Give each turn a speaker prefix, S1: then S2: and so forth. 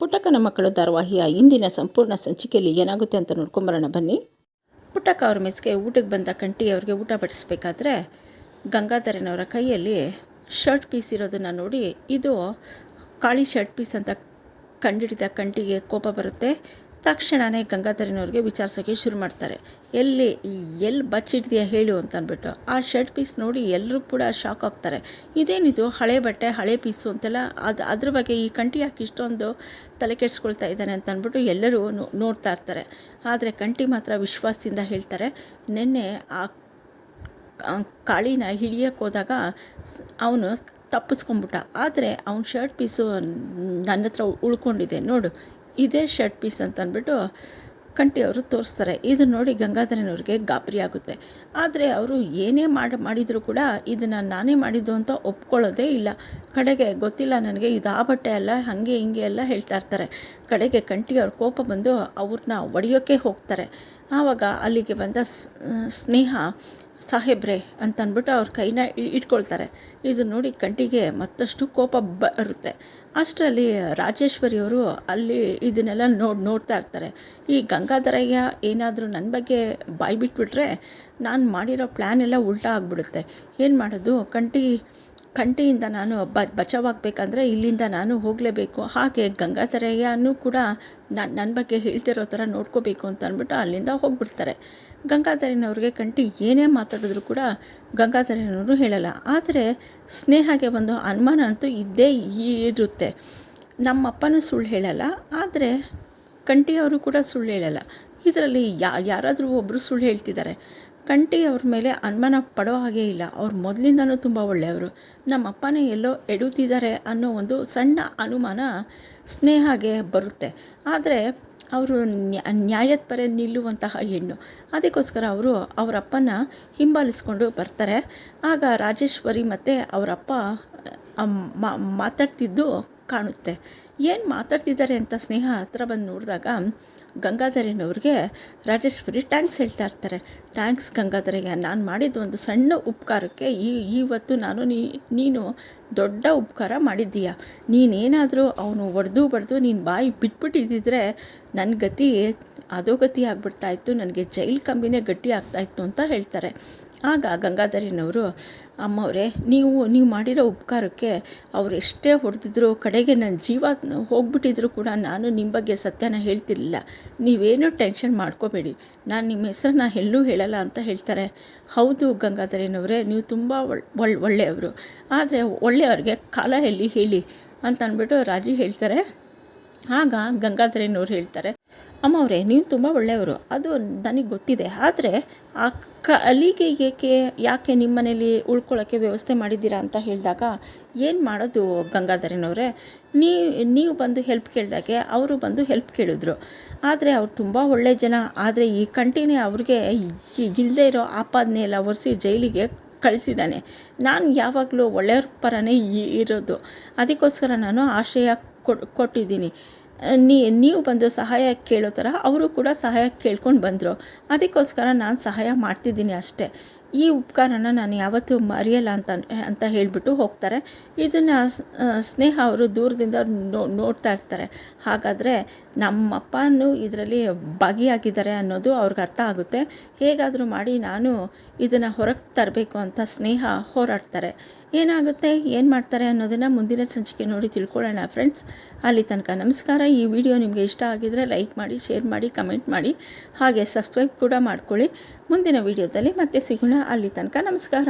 S1: ಪುಟ್ಟಕ್ಕನ ಮಕ್ಕಳು ಧಾರಾವಾಹಿಯ ಇಂದಿನ ಸಂಪೂರ್ಣ ಸಂಚಿಕೆಯಲ್ಲಿ ಏನಾಗುತ್ತೆ ಅಂತ ನೋಡ್ಕೊಂಬರೋಣ ಬನ್ನಿ. ಪುಟಕ ಅವ್ರ ಮೆಸ್ಗೆ ಊಟಕ್ಕೆ ಬಂದ ಕಂಟಿ ಅವ್ರಿಗೆ ಊಟ ಬಡಿಸ್ಬೇಕಾದ್ರೆ ಗಂಗಾಧರನವರ ಕೈಯಲ್ಲಿ ಶರ್ಟ್ ಪೀಸ್ ಇರೋದನ್ನು ನೋಡಿ ಇದು ಕಾಳಿ ಶರ್ಟ್ ಪೀಸ್ ಅಂತ ಕಂಡಿಡಿದ ಕಂಟಿಗೆ ಕೋಪ ಬರುತ್ತೆ. ತಕ್ಷಣವೇ ಗಂಗಾಧರಿನವ್ರಿಗೆ ವಿಚಾರಿಸೋಕ್ಕೆ ಶುರು ಮಾಡ್ತಾರೆ. ಎಲ್ಲಿ ಎಲ್ಲಿ ಬಚ್ಚಿಡ್ತೀಯ ಹೇಳು ಅಂತ ಅಂದ್ಬಿಟ್ಟು ಆ ಶರ್ಟ್ ಪೀಸ್ ನೋಡಿ ಎಲ್ಲರೂ ಕೂಡ ಶಾಕ್ ಆಗ್ತಾರೆ. ಇದೇನಿದು ಹಳೆ ಬಟ್ಟೆ, ಹಳೆ ಪೀಸು ಅಂತೆಲ್ಲ? ಅದು, ಅದ್ರ ಬಗ್ಗೆ ಈ ಕಂಟಿ ಯಾಕೆ ಇಷ್ಟೊಂದು ತಲೆ ಕೆಡಿಸ್ಕೊಳ್ತಾ ಇದ್ದಾನೆ ಅಂತ ಅಂದ್ಬಿಟ್ಟು ಎಲ್ಲರೂ ನೋಡ್ತಾ ಇರ್ತಾರೆ. ಆದರೆ ಕಂಟಿ ಮಾತ್ರ ವಿಶ್ವಾಸದಿಂದ ಹೇಳ್ತಾರೆ. ನಿನ್ನೆ ಆ ಕಾಳಿನ ಹಿಡಿಯಕ್ಕೆ ಹೋದಾಗ ಅವನು ತಪ್ಪಿಸ್ಕೊಂಬಿಟ್ಟ ಆದರೆ ಅವನ ಶರ್ಟ್ ಪೀಸು ನನ್ನ ಹತ್ರ ಉಳ್ಕೊಂಡಿದೆ. ನೋಡು ಇದೇ ಶರ್ಟ್ ಪೀಸ್ ಅಂತ ಅಂದ್ಬಿಟ್ಟು ಕಂಟಿ ಅವರು ತೋರಿಸ್ತಾರೆ. ಇದು ನೋಡಿ ಗಂಗಾಧರನವ್ರಿಗೆ ಗಾಬರಿ ಆಗುತ್ತೆ. ಆದರೆ ಅವರು ಏನೇ ಮಾಡಿ, ಮಾಡಿದರೂ ಕೂಡ ಇದನ್ನು ನಾನೇ ಮಾಡಿದ್ದು ಅಂತ ಒಪ್ಕೊಳ್ಳೋದೇ ಇಲ್ಲ. ಕಡೆಗೆ ಗೊತ್ತಿಲ್ಲ ನನಗೆ ಇದು ಆ ಬಟ್ಟೆ ಅಲ್ಲ, ಹಾಗೆ ಹಿಂಗೆ ಎಲ್ಲ ಹೇಳ್ತಾ ಇರ್ತಾರೆ. ಕಡೆಗೆ ಕಂಟಿ ಅವ್ರ ಕೋಪ ಬಂದು ಅವ್ರನ್ನ ಒಡೆಯೋಕ್ಕೆ ಹೋಗ್ತಾರೆ. ಆವಾಗ ಅಲ್ಲಿಗೆ ಬಂದ ಸ್ನೇಹ ಸಾಹೇಬ್ರೆ ಅಂತ ಅಂದ್ಬಿಟ್ಟು ಅವ್ರ ಕೈನ ಇಟ್ಕೊಳ್ತಾರೆ. ಇದು ನೋಡಿ ಕಂಟಿಗೆ ಮತ್ತಷ್ಟು ಕೋಪ ಬರುತ್ತೆ. ಅಷ್ಟರಲ್ಲಿ ರಾಜೇಶ್ವರಿಯವರು ಅಲ್ಲಿ ಇದನ್ನೆಲ್ಲ ನೋಡಿ, ನೋಡ್ತಾ ಇರ್ತಾರೆ. ಈ ಗಂಗಾಧರಯ್ಯ ಏನಾದರೂ ನನ್ನ ಬಗ್ಗೆ ಬಾಯ್ಬಿಟ್ಬಿಟ್ರೆ ನಾನು ಮಾಡಿರೋ ಪ್ಲ್ಯಾನ್ ಎಲ್ಲ ಉಲ್ಟಾ ಆಗಿಬಿಡುತ್ತೆ. ಏನು ಮಾಡೋದು? ಕಂಟಿ ಕಂಟಿಯಿಂದ ನಾನು ಬ ಬಚಾವಾಗಬೇಕಂದ್ರೆ ಇಲ್ಲಿಂದ ನಾನು ಹೋಗಲೇಬೇಕು. ಹಾಗೆ ಗಂಗಾಧರಯ್ಯನೂ ಕೂಡ ನಾನು ನನ್ನ ಬಗ್ಗೆ ಹೇಳ್ತಿರೋ ಥರ ನೋಡ್ಕೋಬೇಕು ಅಂತ ಅಂದ್ಬಿಟ್ಟು ಅಲ್ಲಿಂದ ಹೋಗ್ಬಿಡ್ತಾರೆ. ಗಂಗಾಧರನವ್ರಿಗೆ ಕಂಠಿ ಏನೇ ಮಾತಾಡಿದ್ರು ಕೂಡ ಗಂಗಾಧರನವರು ಹೇಳಲ್ಲ. ಆದರೆ ಸ್ನೇಹಗೆ ಒಂದು ಅನುಮಾನ ಅಂತೂ ಇದ್ದೇ ಇರುತ್ತೆ. ನಮ್ಮಪ್ಪನೂ ಸುಳ್ಳು ಹೇಳಲ್ಲ, ಆದರೆ ಕಂಟಿಯವರು ಕೂಡ ಸುಳ್ಳು ಹೇಳಲ್ಲ. ಇದರಲ್ಲಿ ಯಾರಾದರೂ ಒಬ್ಬರು ಸುಳ್ಳು ಹೇಳ್ತಿದ್ದಾರೆ. ಕಂಟಿ ಅವ್ರ ಮೇಲೆ ಅನುಮಾನ ಪಡೋ ಹಾಗೆ ಇಲ್ಲ. ಅವ್ರು ಮೊದಲಿಂದನೂ ತುಂಬ ಒಳ್ಳೆಯವರು. ನಮ್ಮ ಅಪ್ಪನೇ ಎಲ್ಲೋ ಎಡುತ್ತಿದ್ದಾರೆ ಅನ್ನೋ ಒಂದು ಸಣ್ಣ ಅನುಮಾನ ಸ್ನೇಹಗೆ ಬರುತ್ತೆ. ಆದರೆ ಅವರು ನ್ಯಾಯದ ಪರ ನಿಲ್ಲುವಂತಹ ಹೆಣ್ಣು. ಅದಕ್ಕೋಸ್ಕರ ಅವರು ಅವರಪ್ಪನ ಹಿಂಬಾಲಿಸ್ಕೊಂಡು ಬರ್ತಾರೆ. ಆಗ ರಾಜೇಶ್ವರಿ ಮತ್ತು ಅವರಪ್ಪ ಮಾತಾಡ್ತಿದ್ದು ಕಾಣುತ್ತೆ. ಏನು ಮಾತಾಡ್ತಿದ್ದಾರೆ ಅಂತ ಸ್ನೇಹ ಹತ್ರ ಬಂದು ನೋಡಿದಾಗ ಗಂಗಾಧರನವ್ರಿಗೆ ರಾಜೇಶ್ವರಿ ಟ್ಯಾಂಕ್ಸ್ ಹೇಳ್ತಾ ಇರ್ತಾರೆ. ಟ್ಯಾಂಕ್ಸ್ ಗಂಗಾಧರಿಗೆ ನಾನು ಮಾಡಿದ ಒಂದು ಸಣ್ಣ ಉಪಕಾರಕ್ಕೆ ಈ ಇವತ್ತು ನಾನು ನೀ, ನೀನು ದೊಡ್ಡ ಉಪಕಾರ ಮಾಡಿದ್ದೀಯ. ನೀನೇನಾದರೂ ಅವನು ಒಡೆದು ಬಡ್ದು ನೀನು ಬಾಯಿ ಬಿಟ್ಬಿಟ್ಟಿದ್ದಿದ್ರೆ ನನ್ನ ಗತಿ ಅಧೋಗತಿ ಆಗ್ಬಿಡ್ತಾ ಇತ್ತು, ನನಗೆ ಜೈಲ್ ಕಂಬಿನೇ ಗಟ್ಟಿ ಆಗ್ತಾಯಿತ್ತು ಅಂತ ಹೇಳ್ತಾರೆ. ಆಗ ಗಂಗಾಧರಿನವರು, ಅಮ್ಮವರೇ, ನೀವು ನೀವು ಮಾಡಿರೋ ಉಪಕಾರಕ್ಕೆ ಅವ್ರು ಎಷ್ಟೇ ಹೊಡೆದಿದ್ರು, ಕಡೆಗೆ ನನ್ನ ಜೀವ ಹೋಗ್ಬಿಟ್ಟಿದ್ರು ಕೂಡ ನಾನು ನಿಮ್ಮ ಬಗ್ಗೆ ಸತ್ಯನ ಹೇಳ್ತಿರ್ಲಿಲ್ಲ. ನೀವೇನೂ ಟೆನ್ಷನ್ ಮಾಡ್ಕೋಬೇಡಿ. ನಾನು ನಿಮ್ಮ ಹೆಸರನ್ನ ಎಲ್ಲೂ ಹೇಳಲ್ಲ ಅಂತ ಹೇಳ್ತಾರೆ. ಹೌದು ಗಂಗಾಧರಿನವರೇ, ನೀವು ತುಂಬ ಒಳ್ಳೆ ಒಳ್ಳೆಯವರು. ಆದರೆ ಒಳ್ಳೆಯವ್ರಿಗೆ ಕಾಲ ಎಲ್ಲಿ ಹೇಳಿ? ಅಂತ ಅಂದ್ಬಿಟ್ಟು ರಾಜಿ ಹೇಳ್ತಾರೆ. ಆಗ ಗಂಗಾಧರೇನವ್ರು ಹೇಳ್ತಾರೆ, ಅಮ್ಮವರೇ, ನೀವು ತುಂಬ ಒಳ್ಳೆಯವರು. ಅದು ನನಗೆ ಗೊತ್ತಿದೆ. ಆದರೆ ಆ ಕಲಿಗೆ ಏಕೆ, ಯಾಕೆ ನಿಮ್ಮ ಮನೇಲಿ ಉಳ್ಕೊಳ್ಳೋಕ್ಕೆ ವ್ಯವಸ್ಥೆ ಮಾಡಿದ್ದೀರಾ ಅಂತ ಹೇಳಿದಾಗ, ಏನು ಮಾಡೋದು ಗಂಗಾಧರನವರೇ, ನೀ, ನೀವು ಬಂದು ಹೆಲ್ಪ್ ಕೇಳಿದಾಗೆ ಅವರು ಬಂದು ಹೆಲ್ಪ್ ಕೇಳಿದ್ರು. ಆದರೆ ಅವ್ರು ತುಂಬ ಒಳ್ಳೆಯ ಜನ. ಆದರೆ ಈ ಕಂಟಿನ್ಯೂ ಅವ್ರಿಗೆ ಇಲ್ಲದೆ ಇರೋ ಆಪಾದನೆ ಎಲ್ಲ ಒರೆಸಿ ಜೈಲಿಗೆ ಕಳಿಸಿದ್ದಾನೆ. ನಾನು ಯಾವಾಗಲೂ ಒಳ್ಳೆಯವ್ರ ಪರನೇ ಇರೋದು. ಅದಕ್ಕೋಸ್ಕರ ನಾನು ಆಶ್ರಯ ಕೊಟ್ಟಿದ್ದೀನಿ. ನೀ, ನೀವು ಬಂದು ಸಹಾಯ ಕೇಳೋ ಥರ ಅವರು ಕೂಡ ಸಹಾಯ ಕೇಳ್ಕೊಂಡು ಬಂದರು. ಅದಕ್ಕೋಸ್ಕರ ನಾನು ಸಹಾಯ ಮಾಡ್ತಿದ್ದೀನಿ ಅಷ್ಟೇ. ಈ ಉಪಕಾರನ ನಾನು ಯಾವತ್ತೂ ಮರೆಯಲ್ಲ ಅಂತ ಅಂತ ಹೇಳಿಬಿಟ್ಟು ಹೋಗ್ತಾರೆ. ಇದನ್ನು ಸ್ನೇಹ ಅವರು ದೂರದಿಂದ ನೋ, ನೋಡ್ತಾ ಇರ್ತಾರೆ. ಹಾಗಾದರೆ ನಮ್ಮಪ್ಪನೂ ಇದರಲ್ಲಿ ಭಾಗಿಯಾಗಿದ್ದಾರೆ ಅನ್ನೋದು ಅವ್ರಿಗೆ ಅರ್ಥ ಆಗುತ್ತೆ. ಹೇಗಾದರೂ ಮಾಡಿ ನಾನು ಇದನ್ನು ಹೊರಗೆ ತರಬೇಕು ಅಂತ ಸ್ನೇಹ ಹೋರಾಡ್ತಾರೆ. ಏನಾಗುತ್ತೆ? ಏನು ಮಾಡ್ತಾರೆ ಅನ್ನೋದನ್ನು ಮುಂದಿನ ಸಂಚಿಕೆ ನೋಡಿ ತಿಳ್ಕೊಳ್ಳೋಣ ಫ್ರೆಂಡ್ಸ್. ಅಲ್ಲಿ ತನಕ ನಮಸ್ಕಾರ. ಈ ವಿಡಿಯೋ ನಿಮಗೆ ಇಷ್ಟ ಆಗಿದರೆ ಲೈಕ್ ಮಾಡಿ, ಶೇರ್ ಮಾಡಿ, ಕಮೆಂಟ್ ಮಾಡಿ. ಹಾಗೆ ಸಬ್ಸ್ಕ್ರೈಬ್ ಕೂಡ ಮಾಡ್ಕೊಳ್ಳಿ. ಮುಂದಿನ ವಿಡಿಯೋದಲ್ಲಿ ಮತ್ತೆ ಸಿಗೋಣ. ಅಲ್ಲಿ ತನಕ ನಮಸ್ಕಾರ.